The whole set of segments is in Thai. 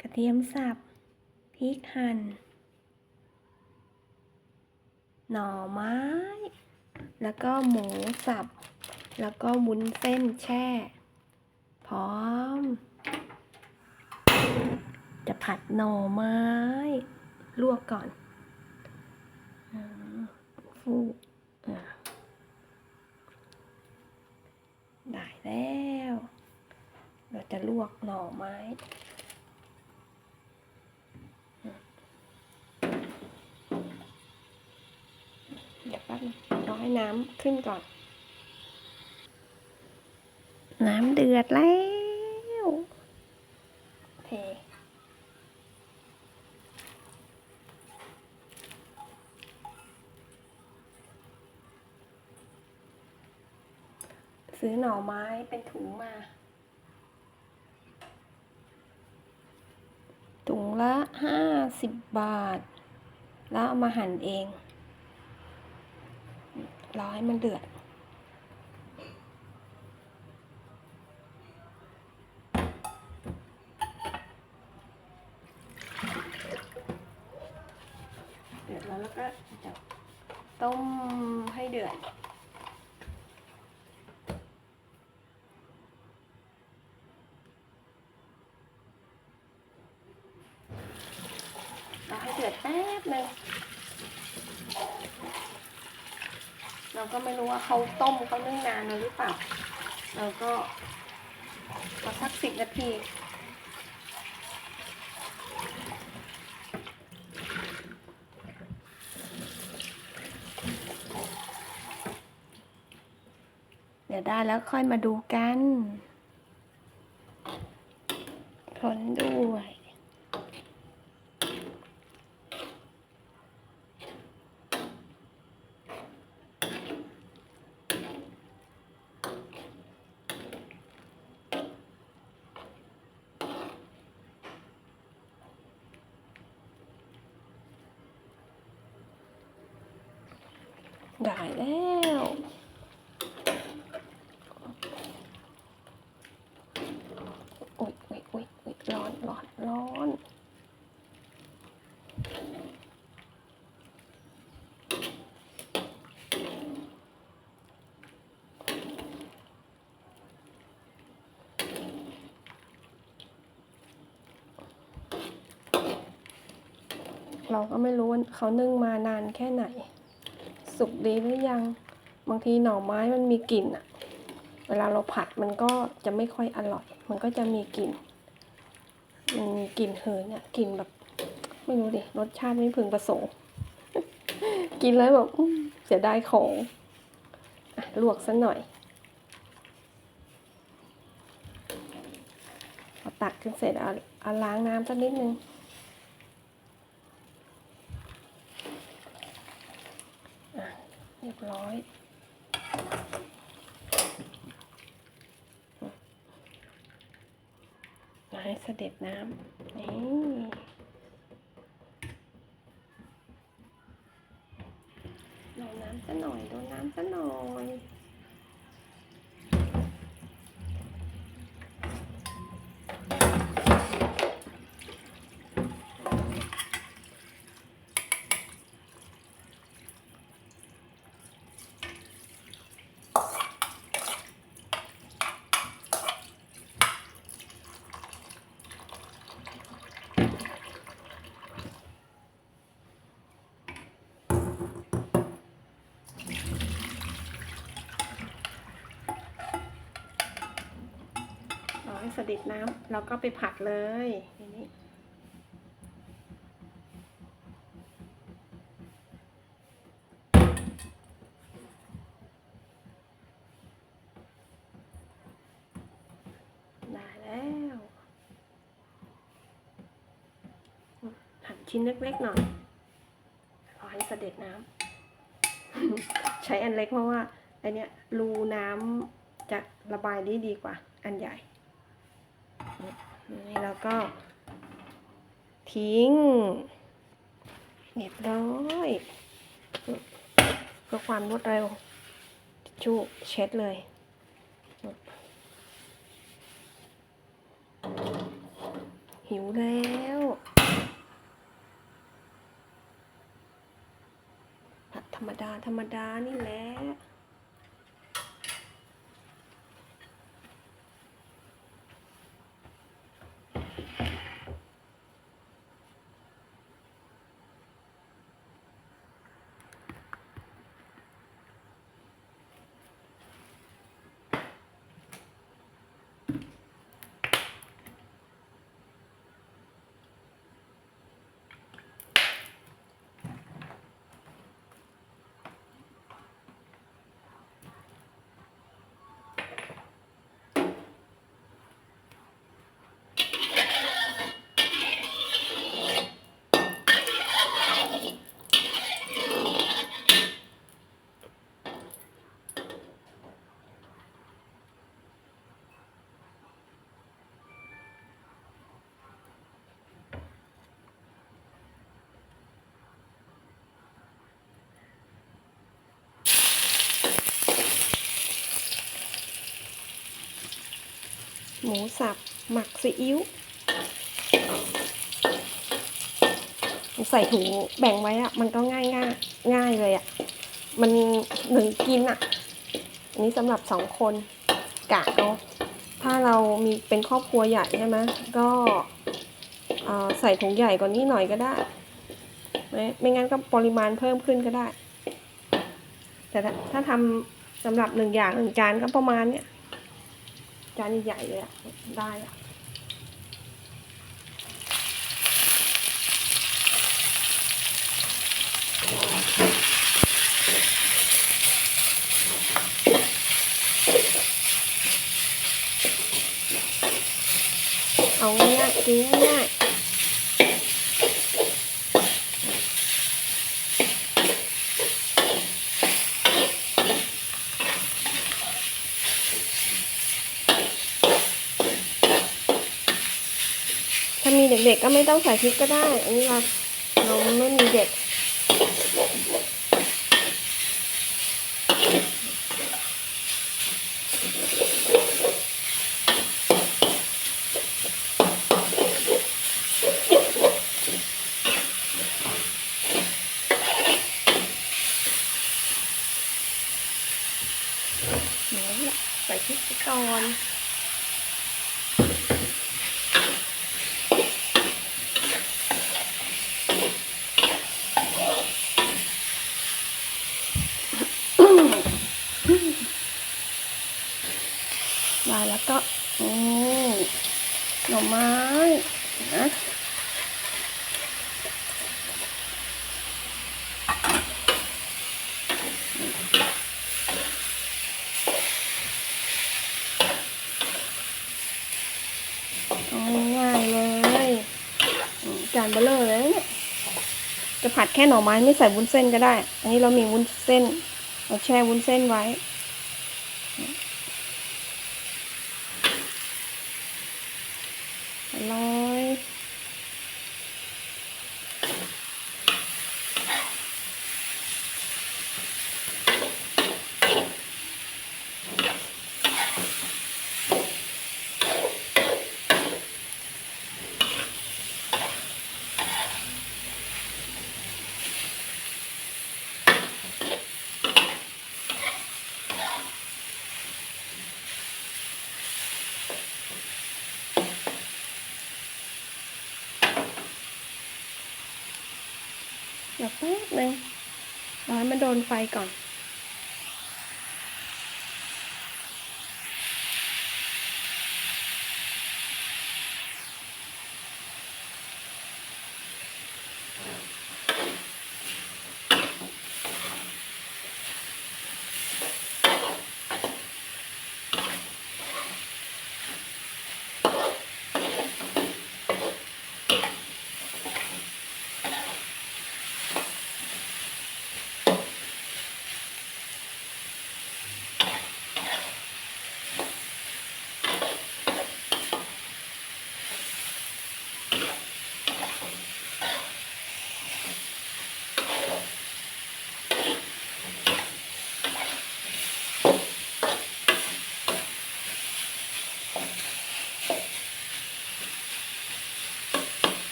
กระเทียมสับ พริกหั่น หน่อไม้ แล้วก็หมูสับ แล้วก็วุ้นเส้นแช่ พร้อม จะผัดหน่อไม้ ลวกก่อนฟูได้แล้ว เราจะลวกหน่อไม้ เดี๋ยวแป๊บนึงรอให้น้ำขึ้นก่อน น้ำเดือดแล้วเทซื้อหน่อไม้เป็นถุงมา ถุงละห้าสิบบาท แล้วเอามาหั่นเอง รอให้มันเดือด เดือดแล้วแล้วก็จะต้มให้เดือดรอให้เดือดแป๊บหนึง เราก็ไม่รู้ว่าเขาต้มเขานึ่งนานหรือเปล่า เราก็รอสักสิบนาทีเดี๋ยวได้แล้วค่อยมาดูกันคนด้วย ได้แล้วโอ๊ยโอ๊ยโอ๊ยโอ๊ยร้อนร้อนร้อนเราก็ไม่รู้ว่าเขานึ่งมานานแค่ไหน สุกดีหรือยัง บางทีหน่อไม้มันมีกลิ่นอะเวลาเราผัดมันก็จะไม่ค่อยอร่อย มันก็จะมีกลิ่น มันมีกลิ่นเหินอะกลิ่นแบบ ไม่รู้ดิ รสชาติไม่พึงประสงค์ กินแล้วแบบเสียดายของอลวกซะหน่อยพอตักขึ้นเสร็จเอาเอาล้างน้ำสักนิดนึง เรียบร้อยมาให้ เด็จน้ำ นี่โดนน้ำซะหน่อย โดนน้ำซะหน่อย รอให้ เสด็จน้ำเราก็ไปผัดเลยทีนี้ได้แล้วหั่นชิ้นเล็กๆหน่อยรอให้เสด็จน้ำใช้อันเล็กเพราะว่าไอเนี้ยรูน้ำจะระบายได้ดีกว่าอันใหญ่ นี่แล้วก็ ทิ้งเรียบร้อยเพื่อความรวดเร็วชูเช็ดเลยหิวแล้วธรรมดาธรรมดานี่แหละ หมูสับ หมักซีอิ๊วใส่ถุงแบ่งไว้อะมันก็ง่ายง่ายง่ายเลยอะมันหนึ่งกินอะอันนี้สำหรับสองคนกะเอาถ้าเรามีเป็นครอบครัวใหญ่ใช่ไหมก็ใส่ถุงใหญ่กว่านี้หน่อยก็ได้ ไม่ไม่งั้นก็ปริมาณเพิ่มขึ้นก็ได้ แต่ถ้าทำสำหรับหนึ่งอย่างหนึ่งจานก็ประมาณเนี้ย จานใหญ่ๆเลยอะได้อะ เอาง่ายๆกินง่ายๆถ้ามีเด็ กก็ไม่ต้องใส่พริกก็ได้ อันนี้เราเราไม่มีเด็ก เดี๋ยวใส่พริกไปก่อน มาแล้วก็อืมหน่อไม้นะเอาง่ายเลยจานเบลเลอร์เลยเนี่ยจะผัดแค่หน่อไม้ไม่ใส่วุ้นเส้นก็ได้ อันนี้เรามีวุ้นเส้น เราแช่วุ้นเส้นไว้ อร่อย เดี๋ยวแป๊บนึงรอให้มันโดนไฟก่อน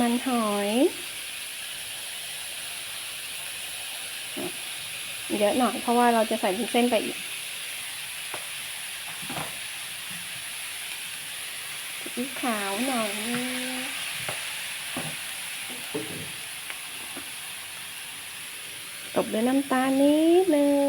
มันหอย เยอะหน่อยเพราะว่าเราจะใส่วุ้นเส้นไปอีกซีอิ๊วขาวหน่อยนึงตบด้วยน้ำตาลนิดนึง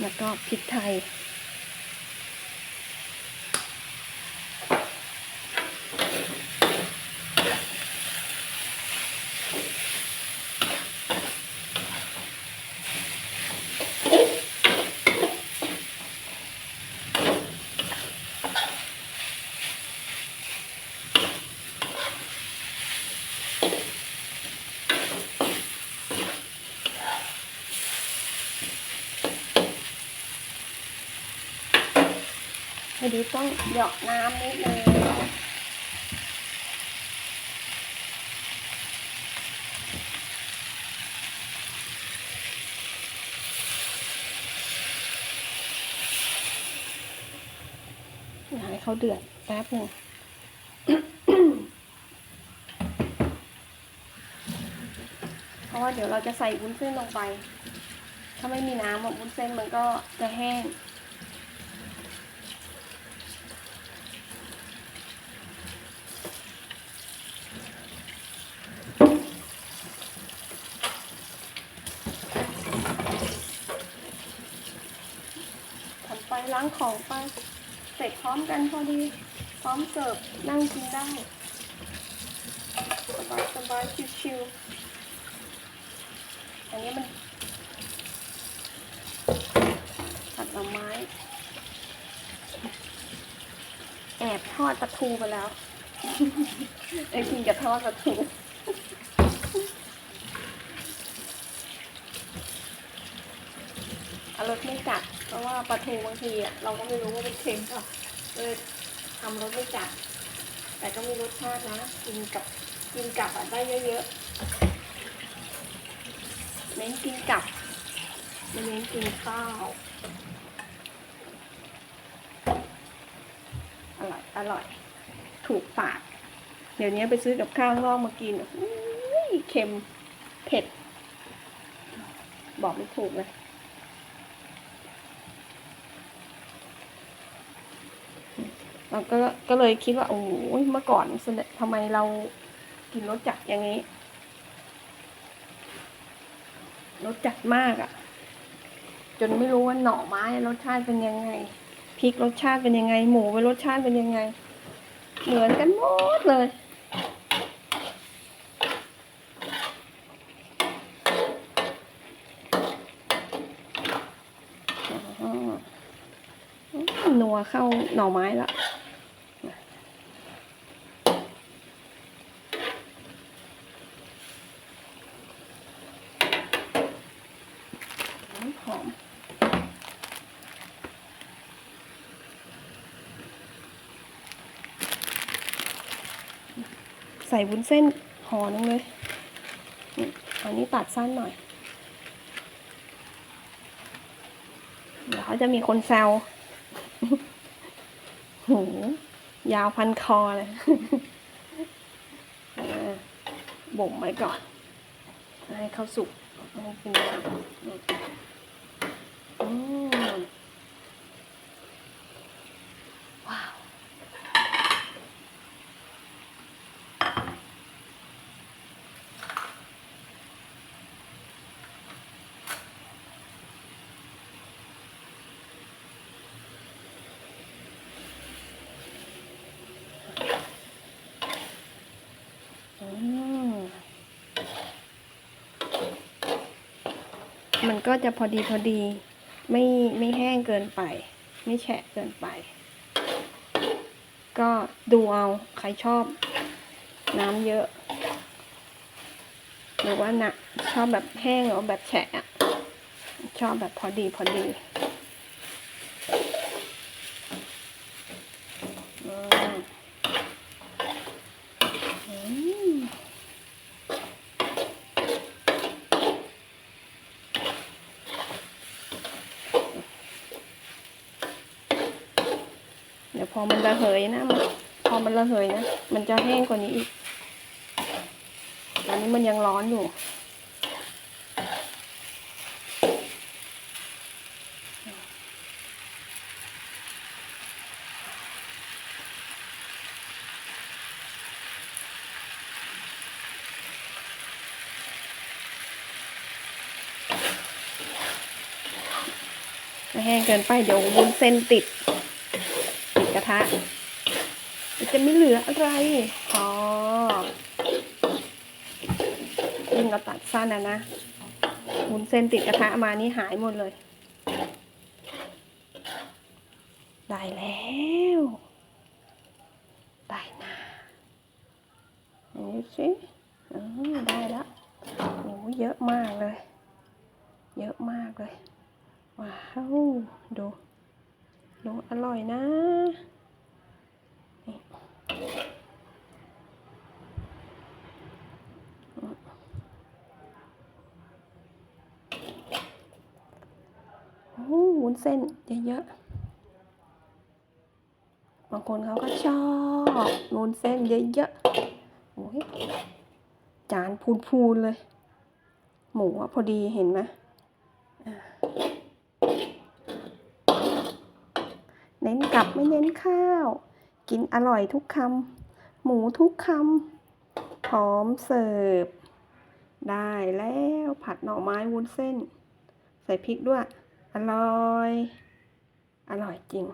แล้วก็พริกไทย พอดีต้องเหยาะน้ำนิดนึงอยากให้เขาเดือดแป๊บหนึ่งเพราะว่าเดี๋ยวเราจะใส่วุ้นเส้นลงไป ถ้าไม่มีน้ำวุ้นเส้นมันก็จะแห้ง ล้างของไป เสร็จพร้อมกันพอดี พร้อมเสิร์ฟนั่งกินได้ สบายสบายชิวๆอันนี้มันผัดหน่อไม้ แอบทอดปลาทูไปแล้วไอ้กินกับทอดปลาทูอารสไม่จัด เพราะว่าปลาทูบางทีอะเราก็ไม่รู้ว่าเป็นเค็มเปล่ะเลยทำรสไม่จัด แต่ก็มีรสชาตินะกินกับกินกับอะได้เยอะๆเน้นกินกับไม่เน้นกินข้าวอร่อยอร่อย ถูกปาก เดี๋ยวนี้ไปซื้อกับข้าวข้างนอกมากินอุ้ยเค็มเผ็ด บอกไม่ถูกเลย เรา ก็ก็เลยคิดว่าโอ้ยเมื่อก่อนแสดงทำไมเรากินรสจัดอย่างนี้รสจัดมากอะ่ะ จนไม่รู้ว่าหน่อไม้รสชาติเป็นยังไงพริกรสชาติเป็นยังไง หมูเป็นรสชาติเป็นยังไง เหมือนกันหมดเลยอ๋อนัวเข้าหน่อไม้ละหอม ใส่วุ้นเส้นห่อนึงเลยอันนี้ตัดสั้นหน่อย เดี๋ยวเขาจะมีคนแซวโหยาวพันคอเลยบ่มไว้ก่อน ให้เขาสุกให้กินน้ำอืมว้าว อืม มันก็จะพอดีพอดี ไม่ไม่แห้งเกินไป ไม่แฉะเกินไป ก็ดูเอาใครชอบ น้ำเยอะ หรือว่านะชอบแบบแห้งหรือแบบแฉะอะชอบแบบพอดีพอดีอืมอืม อมันระเหยนะมันพอมันระเหยนะ มันจะแห้งกว่านี้อีก ตอนนี้มันยังร้อนอยู่ไม่แห้งเกินไปเดี๋ยววุ้นเส้นติด ทะจะไม่เหลืออะไรพอยิ่งเราตัดสั้นนะนะวุ้นเส้นติดกระทะมานี่หายหมดเลย ได้แล้วได้นะอันนี้สิอ๋อได้แล้วโอ้เยอะมากเลย เยอะมากเลย ว้าว ดู ดูอร่อยนะ โอ้วุ้นเส้นเยอะๆ บางคนเขาก็ชอบวุ้นเส้นเยอะๆโอ้ยจานพูนๆเลย หมูอะพอดีเห็นไหมเน้นกลับไม่เน้นข้าว กินอร่อยทุกคำหมูทุกคำพร้อมเสิร์ฟ ได้แล้วผัดหน่อไม้วุ้นเส้น ใส่พริกด้วย อร่อย อร่อยจริง